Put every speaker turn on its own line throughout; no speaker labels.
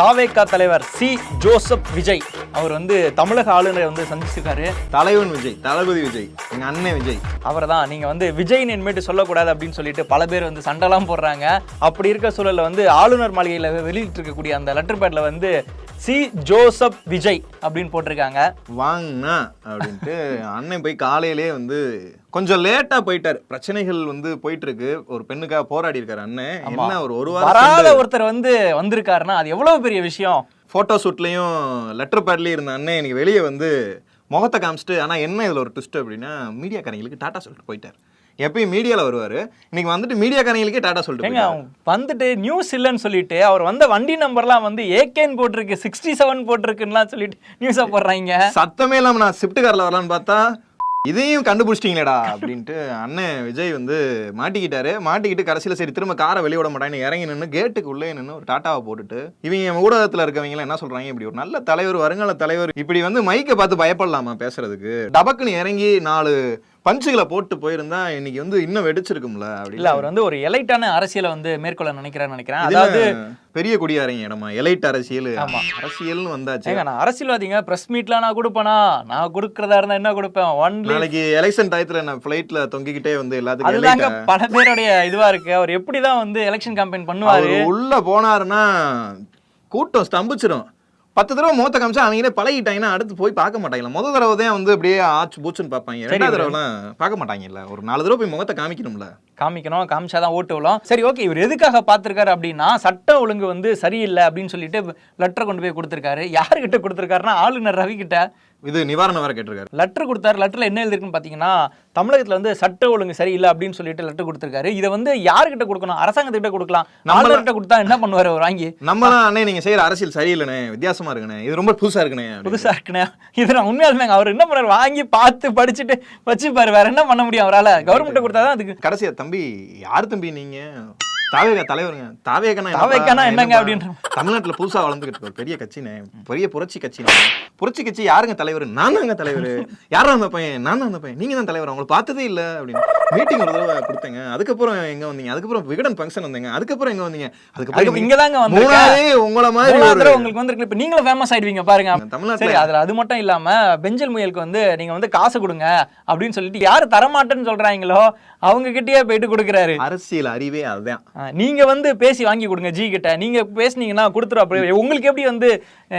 தாவேகா தலைவர் C. Joseph Vijay. அவர் வந்து தமிழக ஆளுநரை வந்து சந்திச்சிருக்காரு.
தலைவன் விஜய் தளபதி விஜய் எங்க அண்ணன் விஜய்.
அவரை தான் நீங்க வந்து விஜய்னு இனிமேட்டு சொல்லக்கூடாது அப்படின்னு சொல்லிட்டு பல பேர் வந்து சண்டைலாம் போடுறாங்க. அப்படி இருக்க சூழல்ல வந்து ஆளுநர் மாளிகையில் வெளியிட்டு இருக்கக்கூடிய அந்த லெட்டர் பேட்ல வந்து சி. ஜோசப் விஜய் அப்படின்னு போட்டிருக்காங்க.
வாங்கண்ணா அப்படின்ட்டு அண்ணன் போய் காலையிலேயே வந்து கொஞ்சம் லேட்டா போயிட்டாரு. பிரச்சனைகள் வந்து போயிட்டு இருக்கு ஒரு பெண்ணுக்காக போராடி இருக்காரு அண்ணன் என்ன ஒரு ஒரு வாரம்
ஒருத்தர் வந்து வந்திருக்காருன்னா அது எவ்வளவு பெரிய விஷயம்?
போட்டோ ஷூட்லயும் லெட்டர் பேட்லயும் இருந்த அண்ணன் இன்னைக்கு வெளியே வந்து முகத்தை காமிச்சிட்டு ஆனா என்ன இதுல ஒரு ட்விஸ்ட் அப்படின்னா மீடியாக்காரங்களுக்கு டாட்டா சொல்லிட்டு போயிட்டாரு. எப்பயும் மீடியால வருவாரு. இன்னைக்கு வந்துட்டு மீடியாக்காரங்களுக்கே டாட்டா சொல்லிட்டு
வந்துட்டு நியூஸ் இல்லைன்னு சொல்லிட்டு அவர் வந்த வண்டி நம்பர்லாம் வந்து ஏகேன்னு போட்டிருக்கு சிக்ஸ்டி செவன் போட்டிருக்குன்னுலாம் சொல்லிட்டு நியூஸை போடுறாங்க.
சத்தமே இல்லாம நான் ஸ்விஃப்ட் கார்ல வரலான்னு பார்த்தா இதையும் கண்டுபிடிச்சிட்டீங்களேடா அப்படின்ட்டு அண்ணன் விஜய் வந்து மாட்டிக்கிட்டாரு. மாட்டிக்கிட்டு கடைசியில சரி திரும்ப காரை வெளிய விட மாட்டாங்க இறங்கி நின்று கேட்டுக்கு உள்ளே நின்று ஒரு டாட்டாவை போட்டுட்டு இவங்க ஊடகத்துல இருக்கவங்க என்ன சொல்றாங்க? இப்படி ஒரு நல்ல தலைவர் வருங்கால தலைவர் இப்படி வந்து மைக்கை பார்த்து பயப்படலாமா பேசுறதுக்கு? டபக்குன்னு இறங்கி நாலு பஞ்சுகளை போட்டு போயிருந்தா இன்னைக்கு வந்து இன்னும் வெடிச்சிருக்கும்ல அப்படி
இல்ல அவர் வந்து ஒரு எலைட்டான அரசியலை வந்து மேற்கொள்ள நினைக்கிறான்னு நினைக்கிறேன். அதாவது
பெரிய குடியாரங்க இடமா எலைட் அரசியல்.
ஆமா.
அரசியல்னு வந்தாச்சு.
நான் அரசியல்வாதிங்க பிரஸ் மீட்லாம் நான் கொடுப்பேனா? நான் கொடுக்கறதா இருந்தா என்ன கொடுப்பேன்? ஒன்லி
நாளைக்கு எலெக்ஷன் டயத்துல நான் ஃபிளைட்ல தொங்கிக்கிட்டே வந்து எல்லாத்துக்கும்
பல பேருடைய இதுவா இருக்கு. அவர் எப்படிதான் வந்து எலெக்ஷன் கேம்பெயின் பண்ணுவாரு?
உள்ள போனாருன்னா கூட்டம் ஸ்தம்பிச்சிடும் பத்து தடவை முகத்தை காமிச்சா அவங்களே பழகிட்டாங்கன்னா அடுத்து போய் பார்க்க மாட்டாங்களா முத தடவை தான் வந்து அப்படியே ஆச்சு பூச்சுன்னு பார்ப்பாங்க. ரெண்டாவது தடவைலாம் பார்க்க மாட்டாங்கல்ல. ஒரு நாலு தடவை போய் முகத்தை காமிக்கணும்ல.
காமிக்கணும் காமிச்சாதான் ஓட்டு விழும். சரி ஓகே இவர் எதுக்காக பார்த்திருக்காரு அப்படின்னா சட்ட ஒழுங்கு வந்து சரியில்லை அப்படின்னு சொல்லிட்டு லெட்டர் கொண்டு போய் கொடுத்திருக்காரு. யாருக்கிட்ட கொடுத்திருக்காருன்னா ஆளுநர் ரவி கிட்ட
இது நிவாரணம் வேற கேட்டிருக்காரு.
லெட்டர் கொடுத்தாரு. லெட்டர்ல என்ன எழுதிருக்குன்னு பாத்தீங்கன்னா தமிழகத்துல வந்து சட்ட ஒழுங்கு சரியில்லை அப்படின்னு சொல்லிட்டு லெட்டர் கொடுத்திருக்காரு. இதை வந்து யாருக்கிட்ட கொடுக்கணும்? அரசாங்கத்துக்கிட்ட கொடுக்கலாம். ஆளுநர்கிட்ட கொடுத்தா என்ன பண்ணுவாரு அவர் வாங்கி?
நம்ம அண்ணே நீங்க செய்யற அரசியல் சரியில்லைண்ணே வித்தியாசமா இருக்குண்ணே. இது ரொம்ப புதுசா இருக்குண்ணே.
புதுசா இருக்குண்ணே. இது நான் உண்மையாலுமே அவர் என்ன பண்றாரு வாங்கி பார்த்து படிச்சுட்டு வச்சுப்பாரு. வேற என்ன பண்ண முடியும் அவரால? கவர்மெண்ட் கொடுத்தாதான் அதுக்கு
கடைசியா தம்பி யார் தம்பி நீங்க? தாவேகா தலைவருங்க. தாவேகனா
தாவேகானா என்னங்க அப்படின்ற
தமிழ்நாட்டுல புதுசா வளர்ந்துகிட்டு இருக்க. ஒரு பெரிய கட்சினே. பெரிய புரட்சி கட்சினே. புரட்சி கட்சி யாருங்க தலைவர்? நான் தாங்க தலைவர். யாரா அந்த பையன்? நான் அந்த பையன். நீங்க தான் தலைவர்? அவங்களை பார்த்ததே இல்ல அப்படின்னு. மீட்டிங் ஒரு தடவை கொடுத்தேங்க. அதுக்கப்புறம் எங்க வந்தீங்க? அதுக்கப்புறம் விகடன் ஃபங்க்ஷன் வந்தீங்க. அதுக்கப்புறம் எங்க வந்தீங்க?
அதுக்கு
அதுக்கப்புறம்
இங்கதாங்க வந்திருக்கேன்.
மூணாவே உங்கள மாதிரி
உங்களுக்கு வந்திருக்கு இப்ப நீங்களும் ஃபேமஸ் ஆயிடுவீங்க பாருங்க.
தமிழ்நாட்டுல
அதுல அது மட்டும் இல்லாம பெஞ்சல் முயலுக்கு வந்து நீங்க வந்து காசு கொடுங்க அப்படின்னு சொல்லிட்டு யாரு தரமாட்டேன்னு சொல்றாங்களோ அவங்க கிட்டயே போயிட்டு கொடுக்குறாரு.
அரசியல் அறிவே அதுதான்.
ஆ, நீங்க வந்து பேசி வாங்கி கொடுங்க ஜி கிட்ட. நீங்க பேசுனீங்கன்னா கொடுத்துரும் அப்படி. உங்களுக்கு எப்படி வந்து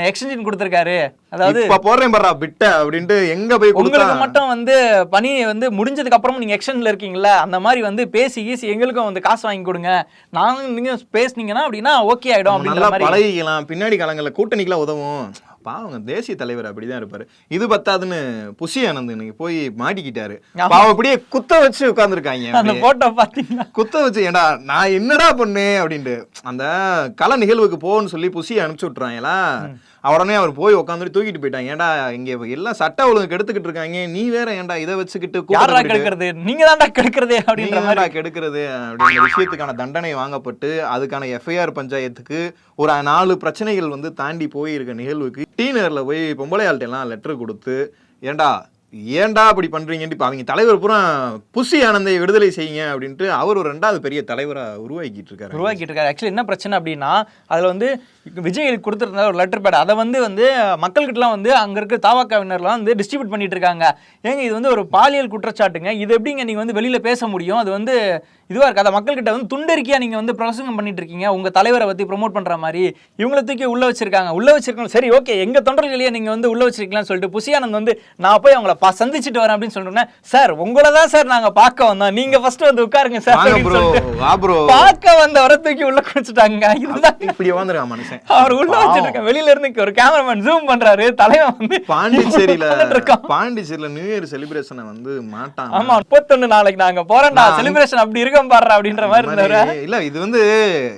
எக்ஸ்டென்ஷன் கொடுத்துருக்காரு? அதாவது
இப்ப போடுறேன் பாரா பிட்ட அப்படின்ட்டு எங்க போய்
உங்களுக்கு மட்டும் வந்து பணி வந்து முடிஞ்சதுக்கு அப்புறம் நீங்க எக்ஸ்டென்ல இருக்கீங்களா அந்த மாதிரி வந்து பேசி கீசி எங்களுக்கும் வந்து காசு வாங்கி கொடுங்க. நாங்க நீங்க பேசுனீங்கன்னா அப்படின்னா ஓகே ஆயிடும் அப்படின்ற மாதிரி.
பழகிக்கலாம். பின்னாடி காலங்களில் கூட்டணிக்கெல்லாம் உதவும். பாவங்க தேசிய தலைவர் அப்படிதான் இருப்பாரு. இது பத்தாதுன்னு புஷி ஆனந்த் இன்னைக்கு போய் மாட்டிக்கிட்டாரு. பாவம் அப்படியே குத்த வச்சு உட்கார்ந்துருக்காங்க
அந்த போட்டோ பாத்தீங்கன்னா
குத்த வச்சு ஏண்டா நான் என்னடா பண்ணேன் அப்படின்ட்டு. அந்த கல நிகழ்வுக்கு போன்னு சொல்லி புசி அனுப்பிச்சு விட்டுறாங்களா? உடனே அவர் போய் உட்காந்துட்டு தூக்கிட்டு போயிட்டாங்க. ஏன்டா இங்க எல்லாம் சட்ட ஒழுங்கு கெடுத்துக்கிட்டு இருக்காங்க. நீ வேற ஏன்டா இதை வச்சுக்கிட்டு
கெடுக்கிறது? நீங்க தான்டா கெடுக்கிறதே அப்படின்ற
கெடுக்கிறது அப்படிங்கிற விஷயத்துக்கான தண்டனை வாங்கப்பட்டு அதுக்கான எஃப்ஐஆர் பஞ்சாயத்துக்கு ஒரு நாலு பிரச்சனைகள் வந்து தாண்டி போயிருக்க நிகழ்வுக்கு டி போய் பொம்பளை ஆள்கிட்டலாம் லெட்டர் கொடுத்து ஏண்டா ஏன்டா அப்படி பண்ணுறீங்கன்னு இப்போ அவங்க தலைவர் பூரா புசி ஆனந்தை விடுதலை செய்யுங்க அப்படின்ட்டு அவர் ஒரு ரெண்டாவது பெரிய தலைவராக உருவாக்கிட்டு இருக்காரு.
உருவாக்கிட்டு இருக்காரு. ஆக்சுவலி என்ன பிரச்சனை அப்படின்னா அதில் வந்து விஜய் கொடுத்துருந்த ஒரு லெட்டர் பேட் அதை வந்து வந்து மக்கள்கிட்டலாம் வந்து அங்கே இருக்க தாவாக்காவினர்லாம் வந்து டிஸ்ட்ரிபியூட் பண்ணிட்டு இருக்காங்க. ஏங்க இது வந்து ஒரு பாலியல் குற்றச்சாட்டுங்க. இது எப்படிங்க நீங்கள் வந்து வெளியில் பேச முடியும்? அது வந்து இதுவாக இருக்குது அதை மக்கள்கிட்ட வந்து துண்டறிக்கையாக நீங்கள் வந்து பிரசங்கம் பண்ணிட்டு இருக்கீங்க. உங்கள் தலைவரை பற்றி ப்ரொமோட் பண்ணுற மாதிரி இவங்களை தூக்கி உள்ள வச்சிருக்காங்க. உள்ள வச்சிருக்காங்க சரி ஓகே எங்கள் தொண்டர்களையே நீங்கள் வந்து உள்ள வச்சிருக்கலாம்னு சொல்லிட்டு புசியானந்த் வந்து நான் போய் அவங்கள பா- சந்திச்சுட்டு வரேன் அப்படின்னு சொல்றேன் சார் உங்களை தான் சார் நாங்க பார்க்க வந்தோம். நீங்க ஃபர்ஸ்ட் வந்து உட்காருங்க சார். பார்க்க வந்தவரை தூக்கி உள்ள குடிச்சிட்டாங்க. இதுதான்.
இப்படி உட்காந்துருக்கா மனுஷன்.
அவர் உள்ள வச்சிட்டு இருக்க வெளியில இருந்து ஒரு கேமராமேன் ஜூம் பண்றாரு. தலைவன் வந்து
பாண்டிச்சேரியில. பாண்டிச்சேரியில நியூ இயர் செலிப்ரேஷனை வந்து மாட்டான்.
ஆமா முப்பத்தொன்னு நாளைக்கு நாங்க போறோம்டா.
நான்
செலிப்ரேஷன் அப்படி இருக்கோம் பாடுறா அப்படின்ற மாதிரி இருந்தவரு
மாதிரி- இல்ல இது வந்து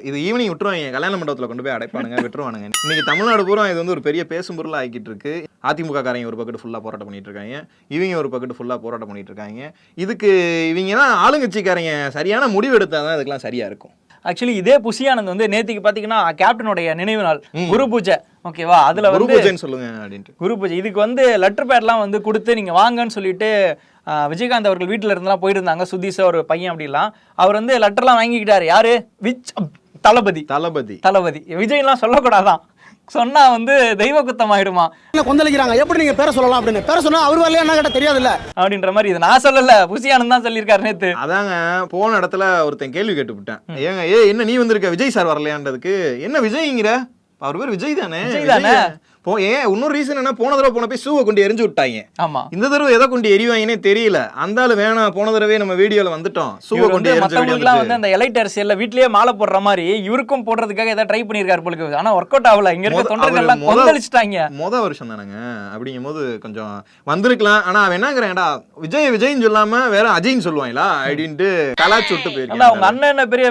இது ஈவினிங் விட்டுருவாங்க. கல்யாண மண்டபத்துல கொண்டு போய் அடைப்பானுங்க. விட்டுருவானுங்க. இன்னைக்கு தமிழ்நாடு பூரா இது வந்து ஒரு பெரிய பேசும் பொருளா ஆக்கிட்டு இருக்கு. அதிமுக காரங்க ஒரு பக்கெட் ஃபுல்லா போராட்டம் பண்ணிட்டு இருக்காங்க. இவங்க ஒரு பக்கெட் ஃபுல்லா போராட்டம் பண்ணிட்டு இருக்காங்க இதுக்கு இவங்க தான் ஆளுங்கட்சிக்காரங்க சரியான முடிவு எடுத்தாதான் இதுக்கெல்லாம் சரியா இருக்கும்.
ஆக்சுவலி இதே புசியானந்த் வந்து நேத்திக்கு பாத்தீங்கன்னா கேப்டனுடைய நினைவு நாள் குரு பூஜை. ஓகேவா அதுல
குரு பூஜைன்னு சொல்லுங்க அப்படின்ட்டு.
குரு பூஜை. இதுக்கு வந்து லெட்டர் பேட்லாம் வந்து கொடுத்து நீங்க வாங்கன்னு சொல்லிட்டு விஜயகாந்த் அவர்கள் வீட்டுல இருந்தெல்லாம் போயிருந்தாங்க. சுதீஷ் ஒரு பையன் அப்படிலாம். அவர் வந்து லெட்டர்லாம் வாங்கிக்கிட்டாரு. யாரு? விச் தளபதி.
தளபதி.
தளபதி. விஜய்லாம் சொல்லக்கூடாதான். சொன்னா வந்து தெய்வ குத்தம் ஆயிடுமா
என்ன கொந்தளிக்கிறாங்க. எப்படி நீங்க பேர சொல்லலாம் அப்படின்னு? பேர சொன்னா அவர் வரலையா என்ன கேட்ட தெரியாதுல்ல.
அப்படின்ற மாதிரி இது நான் சொல்லல புசியானந்த் தான் சொல்லியிருக்காரு நேத்து.
அதாங்க போன இடத்துல ஒருத்தன் கேள்வி கேட்டு விட்டேன் ஏங்க ஏ என்ன நீ வந்திருக்க? விஜய் சார் வரலையான்றதுக்கு. என்ன விஜய்ங்கிற? அவர் பேர் விஜய் தானே?
விஜய் தானே?
போ ஏன்? இன்னொரு ரீசன் என்ன போன தடவை போன போய் ஷூவை கொண்டு எரிஞ்சு விட்டாங்க.
ஆமா.
இந்த தடவை எதை கொண்டு எரிவாங்கன்னே தெரியல. அந்த ஆளு வேணாம் போன தடவை நம்ம வீடியோல வந்துட்டோம். ஷூவை
இவர்
கொண்டு
வந்து
எரிஞ்ச
மத்தவங்களுக்குலாம்
வீடியோ
வந்து அந்த எலைட் அரசியல்ல வீட்லயே மாலை போடுற மாதிரி இவருக்கும் போடுறதுக்காக ஏதாவது ட்ரை பண்ணியிருக்காரு போலுக்கு ஆனா ஒர்க் அவுட் ஆகல. இங்க இருக்க
மொத-
தொண்டர்கள் எல்லாம்
அவரு மொத-
கொந்தளிச்சிட்டாங்க.
மொத வருஷம் தானேங்க. அப்படிங்கும் போது கொஞ்சம் வந்திருக்கலாம். ஆனா அவன் என்னங்கிறேன்டா விஜய் விஜய்னு சொல்லாம வேற அஜய்ன்னு சொல்லுவாங்களா? அப்படின்ட்டு கலாச்சு விட்டு
அதான் அவங்க அண்ணன் என்ன பெரிய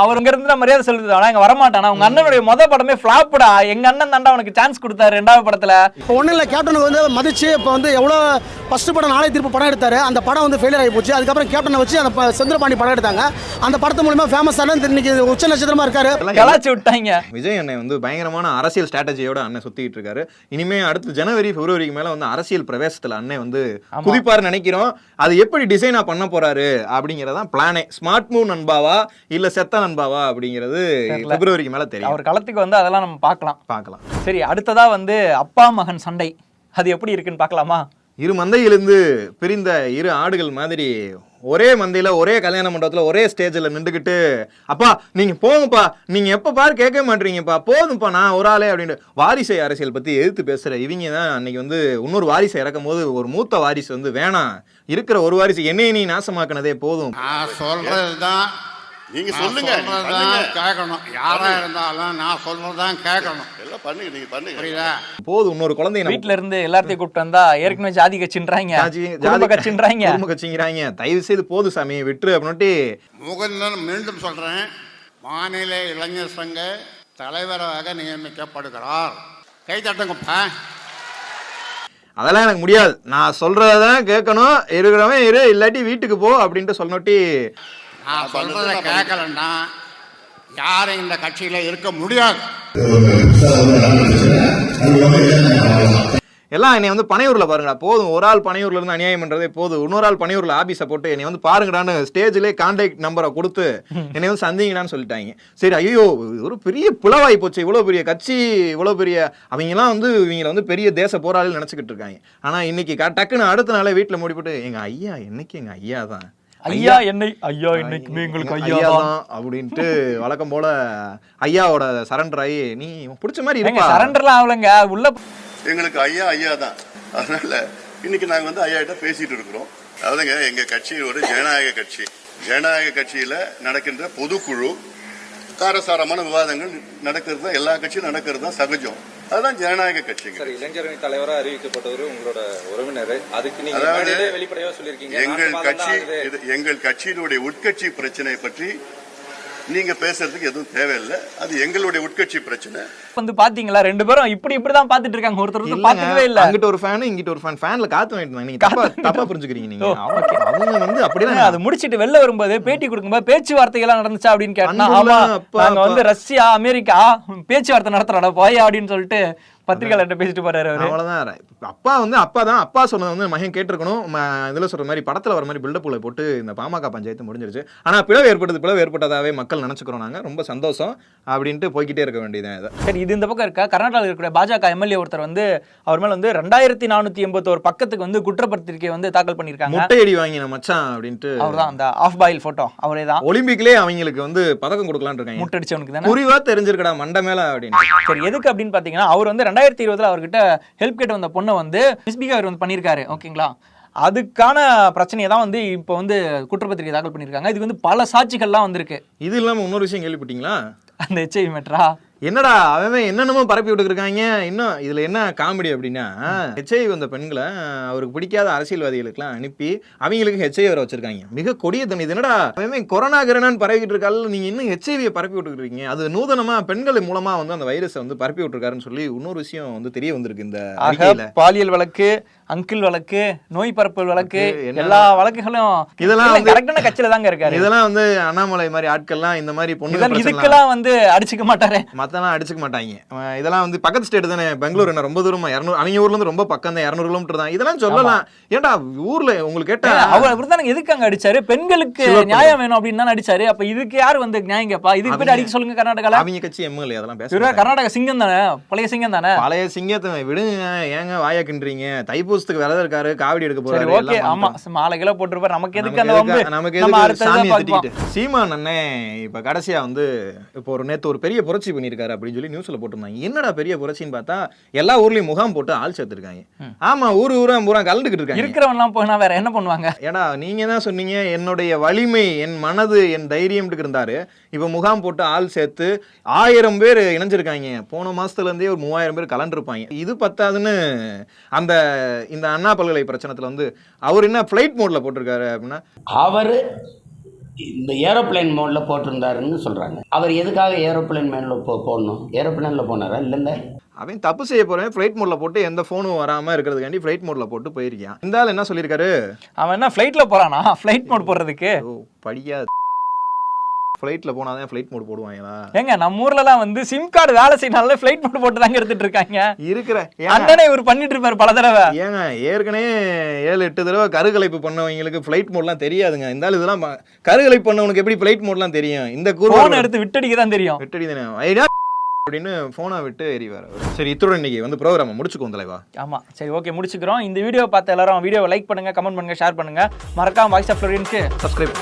அவர் இங்க இருந்து மரியாதை செலுத்துது. ஆனா இங்க வரமாட்டானா. உங்க அண்ணனுடைய முத படமே ஃபிளாப்டா எங்க அண்ணன் தாண்டா அவனுக்கு சான்ஸ் கொடுத்தாரு ரெண்டாவது படத்துல.
இப்போ ஒன்றும் இல்லை கேப்டனுக்கு வந்து மதிச்சு இப்போ வந்து எவ்வளோ ஃபர்ஸ்ட் படம் நாளை திருப்பி படம் எடுத்தாரு. அந்த படம் வந்து ஃபெயிலியர் ஆகி போச்சு. அதுக்கப்புறம் கேப்டனை வச்சு அந்த ப- செந்திரபாண்டி படம் எடுத்தாங்க. அந்த படத்து மூலியமா ஃபேமஸ் ஆன இன்னைக்கு உச்ச நட்சத்திரமா இருக்காரு.
கலாச்சி விட்டாங்க.
விஜய் அண்ணன் வந்து பயங்கரமான அரசியல் ஸ்ட்ராட்டஜியோட அண்ணன் சுத்திட்டு இருக்காரு. இனிமே அடுத்து ஜனவரி பிப்ரவரிக்கு மேல வந்து அரசியல் பிரவேசத்துல அண்ணன் வந்து. குதிப்பாரு நினைக்கிறோம். அது எப்படி டிசைனா பண்ண போறாரு அப்படிங்கறதான் பிளானே ஸ்மார்ட் மூவ் நண்பாவா? இல்ல செத்த நண்பாவா அப்படிங்கிறது. பிப்ரவரிக்கு மேல தெரியும்.
அவர் களத்துக்கு வந்து அதெல்லாம் நம்ம பார்க்கலாம்.
பார்க்கலாம்.
சரி அடுத்ததா வந்து அப்பா மகன் சண்டை. அது எப்படி இருக்குன்னு பார்க்கலாமா?
இரு மந்தையிலிருந்து பிரிந்த இரு ஆடுகள் மாதிரி ஒரே மந்தையில ஒரே கல்யாண மண்டபத்துல ஒரே ஸ்டேஜ்ல நின்றுக்கிட்டு அப்பா நீங்க போங்கப்பா. நீங்க எப்ப பாரு கேட்க மாட்டீங்கப்பா போதும்ப்பா நான் ஒரு ஆளே அப்படின்னு வாரிசை அரசியல் பத்தி எதிர்த்து பேசுற இவங்க தான் அன்னைக்கு வந்து இன்னொரு வாரிசை இறக்கும் போது ஒரு மூத்த வாரிசு வந்து வேணாம். இருக்கிற ஒரு வாரிசு என்னைய நீ நாசமாக்குனதே போதும்.
நான் சொல்றது தான்
நீங்க சொல்லுங்க.
கேட்கணும். யாரா இருந்தாலும் நான் சொல்றது தான் கேட்கணும்.
எல்லாம் பண்ணுங்க நீங்க பண்ணுங்க.
புரியுதா?
போதும் இன்னொரு குழந்தைய நம்ம
வீட்ல இருந்து எல்லாத்தையும் கூப்பிட்டு வந்தா ஏற்கனவே ஜாதி கட்சின்றாங்க.
ஜாதி-
கட்சின்றாங்க.
குடும்ப கட்சிங்கிறாங்க. தயவு செய்து போதும் சாமி விட்டுரு அப்படின்ட்டு
முகுந்தன் மீண்டும் சொல்றேன். மாநில இளைஞர் சங்க தலைவராக நியமிக்கப்படுகிறார். கை தட்டுங்கப்பா.
அதெல்லாம் எனக்கு முடியாது. நான் சொல்றதான் கேட்கணும். இருக்கிறவன் இரு இல்லாட்டி வீட்டுக்கு போ அப்படின்ட்டு சொன்னோட்டி
நான் சொல்றத கேட்கலன்னா யாரும் இந்த கட்சியில இருக்க முடியாது.
எல்லாம் என்னை வந்து பனையூர்ல பாருங்கடா. போதும் ஒரு ஆள் பனையூர்ல இருந்து அநியாயம் பண்றதே போதும். இன்னொரு ஆள் பனையூர்ல ஆபீஸை போட்டு என்னை வந்து பாருங்கடான்னு ஸ்டேஜ்லயே கான்டாக்ட் நம்பரை கொடுத்து என்னை வந்து சந்திங்கடான்னு சொல்லிட்டாங்க. சரி ஐயோ ஒரு பெரிய பிளவாய் போச்சு. இவ்வளவு பெரிய கட்சி இவ்வளவு பெரிய அவங்கெல்லாம் வந்து இவங்களை வந்து பெரிய தேச போராளிகள் நினைச்சுக்கிட்டு இருக்காங்க. ஆனா இன்னைக்கு க- டக்குன்னு அடுத்த நாளே வீட்டுல மூடிப்பட்டு எங்க ஐயா என்னைக்கு எங்க ஐயா தான்?
ஐயா என்னை ஐயா இன்னைக்குமே எங்களுக்கு ஐயா தான்
அப்படின்ட்டு வழக்கம் போல ஐயாவோட சரண்டர் ஆகி நீ பிடிச்ச மாதிரி இருப்பா.
சரண்டர்லாம் ஆகலங்க உள்ள
எங்களுக்கு ஐயா ஐயா தான் அதனால இன்னைக்கு நாங்க வந்து ஐயா கிட்ட பேசிட்டு இருக்கிறோம். அதாவதுங்க எங்க கட்சி ஒரு ஜனநாயக கட்சி. ஜனநாயக கட்சியில நடக்கின்ற பொதுக்குழு காரசாரமான விவாதங்கள் நடக்கிறது தான் எல்லா கட்சியும் நடக்கிறது தான் சகஜம். அதுதான் ஜனநாயக கட்சிங்க.
சார் இளைஞரணி தலைவரா அறிவிக்கப்பட்டவர் உங்களோட உறவினர். அதுக்கு நீங்க வெளிப்படையா சொல்லியிருக்கீங்க?
எங்கள் கட்சி எங்கள் கட்சியினுடைய உட்கட்சி பிரச்சனை பற்றி நீங்க பேசுறதுக்கு எதுவும் தேவையில்லை. அது எங்களுடைய உட்கட்சி பிரச்சனை.
வந்து பாத்தீங்களா? ரெண்டு பேரும் இப்படி இப்படிதான் பாத்துட்டு இருக்காங்க. ஒருத்தர் ஒருத்தர் பாத்துக்கவே இல்ல.
அங்கிட்ட ஒரு ஃபேன் இங்கிட்ட ஒரு ஃபேன் ஃபேன்ல காத்து வாங்கிட்டு. நீங்க தப்பா தப்பா புரிஞ்சுக்கிறீங்க நீங்க. அவங்க வந்து அப்படிதான்
அது முடிச்சிட்டு வெளில வரும்போது பேட்டி கொடுக்கும்போது பேச்சுவார்த்தைகள் நடந்துச்சா அப்படின்னு கேட்டா ஆமா நாங்க வந்து. ரஷ்யா அமெரிக்கா பேச்சுவார்த்தை நடத்துறோட போய் அப்படின்னு சொல்லிட்டு பத்திரிகையாளர்கிட்ட பேசிட்டு போறாரு அவரு.
அப்பா வந்து அப்பா தான். அப்பா சொன்னது வந்து மகன் கேட்டிருக்கணும். இதுல சொல்ற மாதிரி படத்துல வர மாதிரி பில்டப்ல போட்டு இந்த பாமக பஞ்சாயத்து முடிஞ்சிருச்சு. ஆனா பிளவு ஏற்பட்டது பிளவு ஏற்பட்டதாவே மக்கள் நினைச்சுக்கிறோம் நாங்க. ரொம்ப சந்தோஷம் அப்படின்ட்டு போய்கிட்டே இருக்க வேண்டியதுதான் இதை.
சரி இது இந்த பக்கம் இருக்கா? கர்நாடகாவில் இருக்கிற பாஜக எம்எல்ஏ ஒருத்தர் வந்து அவர் மேல வந்து ரெண்டாயிரத்தி நானூத்தி எண்பத்தோரு பக்கத்துக்கு வந்து குற்றப்பத்திரிக்கை வந்து தாக்கல் பண்ணிருக்காங்க
முட்டையடி வாங்கின மச்சான் அப்படின்ட்டு.
அவர்தான் அந்த ஆஃப் பாயில் போட்டோ அவரே தான்.
ஒலிம்பிக்லயே அவங்களுக்கு வந்து பதக்கம் கொடுக்கலாம்னு இருக்காங்க.
முட்டடிச்சவனுக்கு தானே?
புரிவா தெரிஞ்சிருக்கடா மண்டை மேல அப்படின்னு
சரி எதுக்கு அப்படின்னு பாத்தீங்கன்னா அவர் வந்து ரெண்டாயிரத்தி இருபதுல அவர்கிட்ட ஹெல்ப் கேட்டு வந்த பொண்ணை வந்து மிஸ்பிஹேவியர் வந்து பண்ணியிருக்காரு ஓகேங்களா? அதுக்கான பிரச்சனையை தான் வந்து இப்போ வந்து குற்றப்பத்திரிகை தாக்கல் பண்ணியிருக்காங்க. இதுக்கு வந்து பல சாட்சிகள்லாம் வந்திருக்கு.
இது இல்லாம இன்னொரு விஷயம் கேள்விப்பட்டீங்களா?
அந்த ஹெச்ஐவி மெட்ரா
என்னடா அவன் என்னென்னமோ பரப்பி விட்டுருக்காங்க இன்னும் இதுல என்ன காமெடி அப்படின்னா ஹெச்ஐவி வந்த பெண்களை அவருக்கு பிடிக்காத அரசியல்வாதிகளுக்கெல்லாம் அனுப்பி அவங்களுக்கு ஹெச்ஐவி வர வச்சிருக்காங்க. மிக கொடிய தண்ணி இது என்னடா அவன் கொரோனா கிரணான்னு பரவிக்கிட்டு இருக்காள். நீங்க இன்னும் ஹெச்ஐவியை பரப்பி விட்டுருக்கீங்க அது நூதனமா பெண்கள் மூலமா வந்து அந்த வைரஸை வந்து பரப்பி விட்டுருக்காருன்னு சொல்லி இன்னொரு விஷயம் வந்து தெரிய வந்திருக்கு இந்த
பாலியல் வழக்கு அங்கிள் வழக்கு நோய் பரப்பல் வழக்கு எல்லா வழக்குகளும்
இதெல்லாம்
கரெக்டான கட்சியில தாங்க இருக்காரு.
இதெல்லாம் வந்து அண்ணாமலை மாதிரி ஆட்கள்லாம் இந்த மாதிரி பொண்ணு
இதுக்கெல்லாம் வந்து அடிச்சுக்க மாட்டாரு.
மத்தெல்லாம் அடிச்சுக்க மாட்டாங்க. இதெல்லாம் வந்து பக்கத்து ஸ்டேட் தானே. பெங்களூர் என்ன ரொம்ப தூரமா? இரநூறு அவங்க ஊர்ல இருந்து ரொம்ப பக்கம் தான் இரநூறு கிலோமீட்டர் தான். இதெல்லாம் சொல்லலாம். ஏன்டா ஊர்ல உங்களுக்கு கேட்டா
அவர் அவர் எதுக்கு அங்க அடிச்சாரு? பெண்களுக்கு. நியாயம் வேணும் அப்படின்னு தான் அடிச்சாரு. அப்ப இதுக்கு யார் வந்து நியாயம் கேப்பா? இதுக்கு போய் அடிக்க சொல்லுங்க கர்நாடகால.
அவங்க கட்சி எம்எல்ஏ அதெல்லாம் பேச
இவரு கர்நாடகா சிங்கம் தானே? பழைய சிங்கம் தானே?
பழைய சிங்கத்தை விடுங்க ஏங்க வாயா கிண்டுறீங்க? தைப்பூசத்துக்கு விரதம் இருக்காரு காவடி எடுக்க போறாரு
ஓகே ஆமா. மாலை கிலோ போட்டிருப்பாரு. நமக்கு எதுக்கு அந்த வம்பு?
நமக்கு எதுக்கு சீமான் அண்ணன் இப்ப கடைசியா வந்து இப்போ ஒரு நேத்து ஒரு பெரிய புரட்சி பண்ணிருக்காரு. அப்படின்னு சொல்லி நியூஸ்ல போட்டிருந்தாங்க. என்னடா பெரிய புரட்சின்னு பார்த்தா எல்லா ஊர்லயும் முகாம் போட்டு ஆள் சேர்த்திருக்காங்க. ஆமா ஊரு ஊரா பூரா கலந்துக்கிட்டு இருக்காங்க.
இருக்கிறவன் எல்லாம் போனா வேற என்ன பண்ணுவாங்க?
ஏடா நீங்க தான் சொன்னீங்க? என்னுடைய வலிமை என் மனது என் தைரியம்ட்டு இருந்தாரு இப்ப முகாம் போட்டு ஆள் சேர்த்து ஆயிரம் பேர் இணைஞ்சிருக்காங்க. போன மாசத்துல இருந்தே ஒரு மூவாயிரம் பேர் கலந்துருப்பாங்க. இது பத்தாதுன்னு அந்த இந்த அண்ணா பல்கலை பிரச்சனத்துல வந்து அவர் என்ன ஃபிளைட் மோட்ல போட்டிருக்காரு அப்படின்னா
அவர் இந்த ஏரோப்ளேன் மோடில் போட்டிருந்தாருன்னு சொல்கிறாங்க அவர் எதுக்காக ஏரோப்ளேன் மேனில் போ போடணும்? ஏரோப்ளேனில் போனாரா? இல்லைல்ல
அவன் தப்பு செய்ய போறேன் ஃபிளைட் மோட்ல போட்டு எந்த ஃபோனும் வராம இருக்கிறதுக்காண்டி ஃபிளைட் மோட்ல போட்டு போயிருக்கான். இந்த ஆள் என்ன சொல்லியிருக்காரு?
அவன் என்ன ஃபிளைட்ல போறானா? ஃபிளைட் மோட் போடுறதுக்கு?
ஓ படியா ஃபிளைட்ல போனாதான் ஃபிளைட் மோட் போடுவாங்களா?
ஏங்க நம்ம ஊர்ல எல்லாம் வந்து சிம் கார்டு வேலை செய்யனால ஃபிளைட் மோட் போட்டு தாங்க எடுத்துட்டு இருக்காங்க
இருக்கிற
அண்ணனே இவர் பண்ணிட்டு இருப்பாரு பல தடவை.
ஏங்க ஏற்கனவே ஏழு எட்டு தடவை கருகலைப்பு பண்ணவங்களுக்கு ஃப்ளைட் மோட்லாம் தெரியாதுங்க. இந்த ஆள் இதெல்லாம் கருகலைப்பு பண்ணவனுக்கு எப்படி ஃப்ளைட் மோட்லாம் தெரியும்? இந்த கூறு
எடுத்து விட்டடிக்க தான் தெரியும்.
வெட்டடி தானே ஐயா அப்படின்னு ஃபோனை விட்டு எறிவார் சரி இத்துடன் இன்னைக்கு வந்து ப்ரோக்ராம் முடிச்சுக்கோம் தலைவா.
ஆமா. சரி ஓகே முடிச்சுக்கிறோம். இந்த வீடியோ பார்த்த எல்லாரும் வீடியோவை லைக் பண்ணுங்க கமெண்ட் பண்ணுங்க ஷேர் பண்ணுங்க. மறக்காம வாய்ஸ் ஆஃப் ஃப்ளோரியன்ஸ்க்கு
சப்ஸ்கிரைப்